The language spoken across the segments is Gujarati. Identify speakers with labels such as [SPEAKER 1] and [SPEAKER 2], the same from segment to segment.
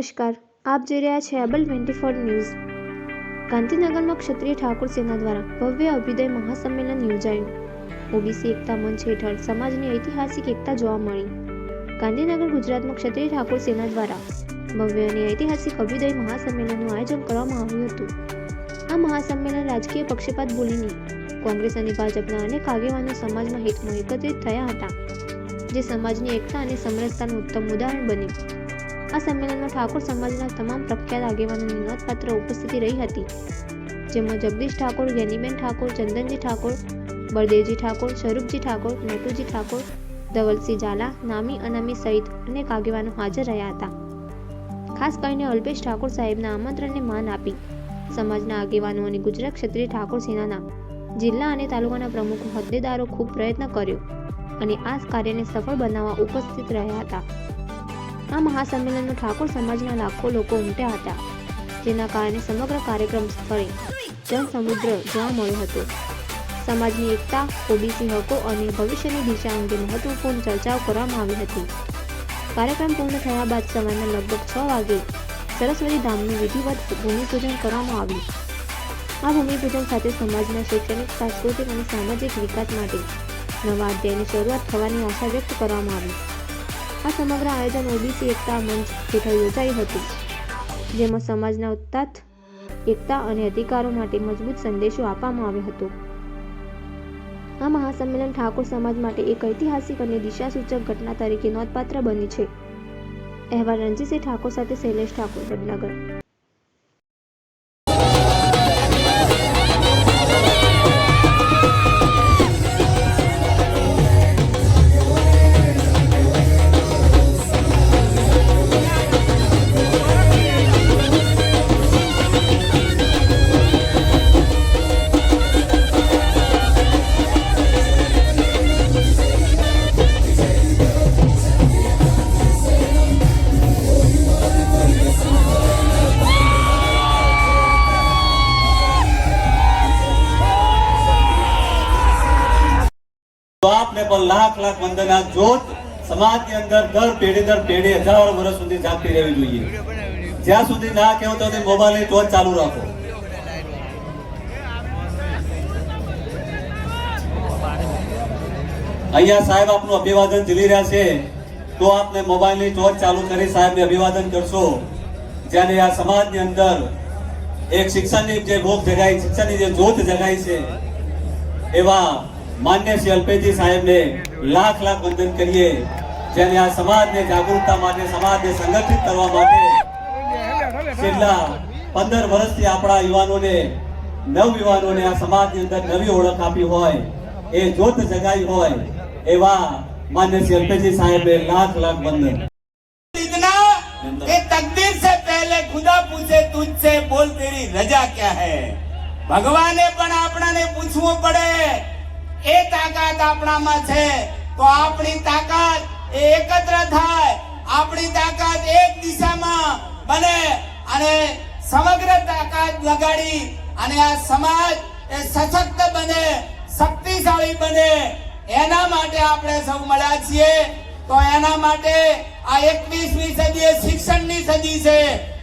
[SPEAKER 1] નમસ્કાર. આપ જોઈ રહ્યા છે એબલ ટ્વેન્ટી ફોર ન્યૂઝ. ગાંધીનગરમાં ક્ષત્રિય ઠાકોર સેના દ્વારા ભવ્ય અભ્યુદય મહાસંમેલન યોજાયું. ઓબીસી એકતા મંચ હેઠળ સમાજની ઐતિહાસિક એકતા જોવા મળી. ગાંધીનગર ગુજરાતમાં ક્ષત્રિય ઠાકોર સેના દ્વારા ભવ્ય અને ઐતિહાસિક અભ્યુદય મહાસંમેલનનું આયોજન કરવામાં આવ્યું હતું. આ મહાસંમેલન રાજકીય પક્ષપાત ભૂલીને કોંગ્રેસ અને ભાજપના અનેક આગેવાનો સમાજમાં હિતમાં એકત્રિત થયા હતા, જે સમાજની એકતા અને સમરસતાનું ઉત્તમ ઉદાહરણ બન્યું. આ સંમેલનમાં ઠાકોર સમાજના તમામ પ્રખ્યાત આગેવાનોની નોંધપાત્ર ઉપસ્થિતિ રહી હતી, જેમાં જગદીશ ઠાકોર જ્ઞાનીબેન ઠાકોર, ચંદનજી ઠાકોર, બળદેવજી ઠાકોર, સ્વરૂપજી ઠાકોર નટુજી ઠાકોર, ધવલસિંહ ઝાલા, નામી અનામી સહિત અનેક આગેવાનો હાજર રહ્યા હતા. ખાસ કરીને અલ્પેશ ઠાકોર સાહેબના આમંત્રણને માન આપી સમાજના આગેવાનો અને ગુજરાત ક્ષત્રિય ઠાકોર સેનાના જિલ્લા અને તાલુકાના પ્રમુખ હોદ્દેદારો ખૂબ પ્રયત્ન કર્યો અને આ કાર્યને સફળ બનાવવા ઉપસ્થિત રહ્યા હતા. આ મહાસંમેલનમાં ઠાકોર સમાજના લાખો લોકો ઉમટ્યા હતા, જેના કારણે સમગ્ર કાર્યક્રમ સ્થળે જનસમુદ્ર જોવા મળ્યો હતો. સમાજની એકતા, ઓબીસી હકો અને ભવિષ્યની દિશા અંગે મહત્વપૂર્ણ ચર્ચાઓ કરવામાં આવી હતી. કાર્યક્રમ પૂર્ણ થયા બાદ સવારના લગભગ છ વાગે સરસ્વતી ધામનું વિધિવત ભૂમિપૂજન કરવામાં આવ્યું. આ ભૂમિપૂજન સાથે સમાજના શૈક્ષણિક, સાંસ્કૃતિક અને સામાજિક વિકાસ માટે નવા અધ્યાયની શરૂઆત થવાની આશા વ્યક્ત કરવામાં આવી. આ સમગ્ર આયોજન ઓબીસી એકતા મંચ હેઠળ યોજાયું હતું, જેમાં સમાજના ઉત્તાત એકતા અને અધિકારો માટે મજબૂત સંદેશો આપવામાં આવ્યો હતો. આ મહાસંમેલન ઠાકોર સમાજ માટે એક ઐતિહાસિક અને દિશાસૂચક ઘટના તરીકે નોંધપાત્ર બની છે. અહેવાલ રણજીતસિંહ ઠાકોર સાથે શૈલેષ ઠાકોર, વડનગર.
[SPEAKER 2] આપને પણ લાખ લાખ વંદના. જોત સમાજની અંદર દર પેઢી દર પેઢી હજારો વર્ષ સુધી જાગતી રહેવી જોઈએ. જ્યાં સુધી ના કહેવો તો મોબાઈલ ટોચ ચાલુ રાખો. અહીંયા સાહેબ આપનું અભિવાદન ઝીલી રહ્યા છે. તો આપને મોબાઈલની ટોચ ચાલુ કરી સાહેબને અભિવાદન કરશો. જ્યારે આ સમાજની અંદર એક શિક્ષણની જે ભોગ જગાઈ, શિક્ષણની જે જોત જગાઈ છે, એવા માન્ય શ્રી અલ્પેશજી સાહેબને લાખ લાખ વંદન કરીએ જેને આ સમાજને જાગૃતતા માટે સમાજને સંગઠિત કરવા માટે છેલ્લા પંદર વર્ષથી આપણા યુવાનોને નવ યુવાનોને આ સમાજની અંદર નવી ઓળખ આપી હોય એ જ્યોત જગાઈ હોય એવા માન્ય શ્રી અલ્પેશજી સાહેબને લાખ લાખ વંદન
[SPEAKER 3] इतना कि तकदीर से पहले खुदा पूछे तुझसे बोल तेरी रजा क्या है ભગવાને પણ આપણાને પૂછવું પડે એ તાકાત આપણામાં છે. તો આપણી તાકાત એ એકત્ર થાય. આપણી તાકાત એક દિશામાં બને. અને સમગ્ર તાકાત લગાડી અને આ સમાજ એ સશક્ત બને, શક્તિશાળી બને. એના માટે આપણે સૌ મળ્યા છીએ. તો એના માટે આ એકવીસમી સદી એ શિક્ષણની સદી છે.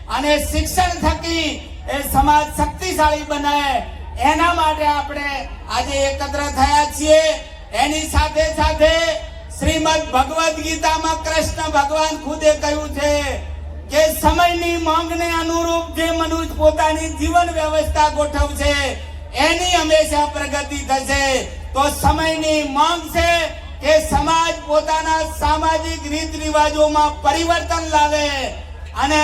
[SPEAKER 3] અને શિક્ષણ થકી એ સમાજ શક્તિશાળી બને. એના માટે આપણે આજે એકત્ર થયા છીએ. એની સાથે સાથે શ્રીમદ ભગવદ્ ગીતામાં કૃષ્ણ ભગવાન ખુદે કહ્યું છે કે સમયની માંગને અનુરૂપ જે મનુષ્ય પોતાની જીવન વ્યવસ્થા ગોઠવશે, એની હંમેશા પ્રગતિ થશે. તો સમયની માંગ છે કે સમાજ પોતાના સામાજિક રીત રિવાજોમાં પરિવર્તન લાવે અને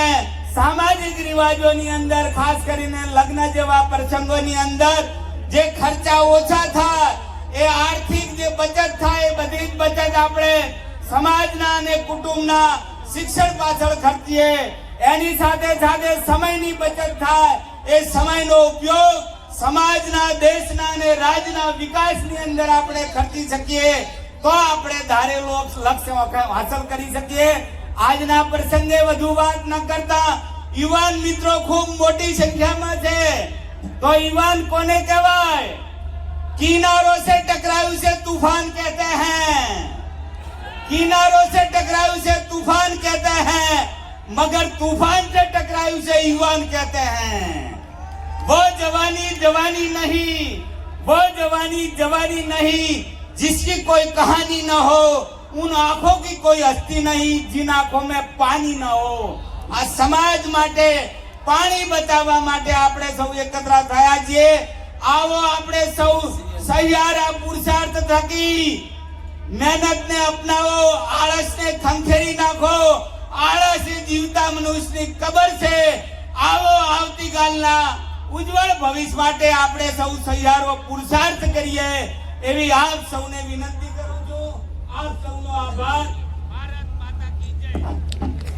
[SPEAKER 3] સામાજિક રિવાજોની અંદર, ખાસ કરીને લગ્ન જેવા પ્રસંગોની અંદર, જે ખર્ચા ઓછા થાય, એ આર્થિક જે બચત થાય, એ બધી જ બચત આપણે સમાજના અને કુટુંબના શિક્ષણ પાછળ ખર્ચીએ. એની સાથે સાથે સમયની બચત થાય, એ સમયનો ઉપયોગ સમાજના, દેશના અને રાજ્યના વિકાસની અંદર આપણે ખર્ચી શકીએ. તો આપણે ધારેલો લક્ષ્ય હાંસલ કરી શકીએ. આજના પ્રસંગે વધુ વાત ન કરતા યુવાન મિત્રો ખૂબ મોટી સંખ્યામાં છે તો યુવાન કોને કહેવાય કિનારો से टकरायु से तूफान कहते हैं किनारों से टकरायु से तूफान कहते हैं मगर तूफान से टकरायु से युवान कहते हैं वो जवानी जवानी नहीं वो जवानी जवानी नहीं जिसकी कोई कहानी न हो उन आंखों की कोई हस्ती नहीं जिन आंखों में पानी न हो આ સમાજ માટે પાણી બચાવવા માટે આપણે સૌ એકત્ર થયા છીએ આવો આપણે સૌ સહિયારા પુરુષાર્થ થકી મહેનતને અપનાવો આળસને ખંખેરી નાખો આળસ એ જીવતા મનુષ્યની કબર છે આવો આવતીકાલના ઉજ્જવળ ભવિષ્ય માટે આપણે સૌ સહિયારો પુરુષાર્થ કરીએ એવી આપ સૌને વિનંતી કરું છું આપ સૌનો આભાર. ભારત માતા કી જય.